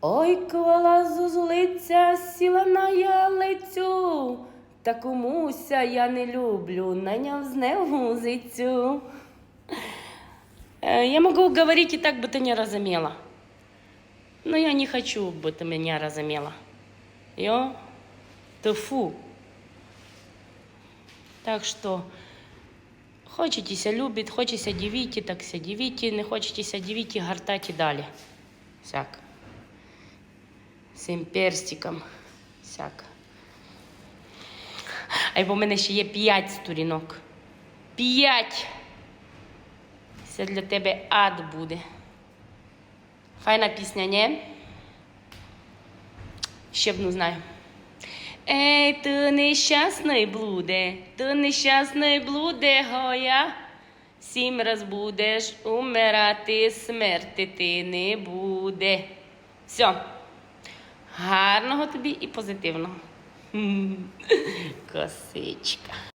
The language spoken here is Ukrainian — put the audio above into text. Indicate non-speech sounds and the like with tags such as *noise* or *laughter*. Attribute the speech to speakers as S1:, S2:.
S1: Ой, кола зузулиця сіла на ялицю, та комуся я не люблю, наняв з невгузицю. Э, Я могу говорить и так, бы ты не разумела. Но я не хочу, бы ты меня разумела. Йо, ты фу. Так что, хочетеся любить, хочеться дивіться, так ся дивіться, не хочетеся дивіться, гартаті далі. Всяк. Цим перстиком. Всяк. А й в мене ще є п'ять сторінок. П'ять! Це для тебе ад буде. Файна пісня, ні? Ще одну знаю. Ей, ти нещасний блуде, ти нещасний блуде, гоя. Сім раз будеш умирати, смерти ти не буде. Все. Гарного тобі і позитивного. *laughs* Косичка.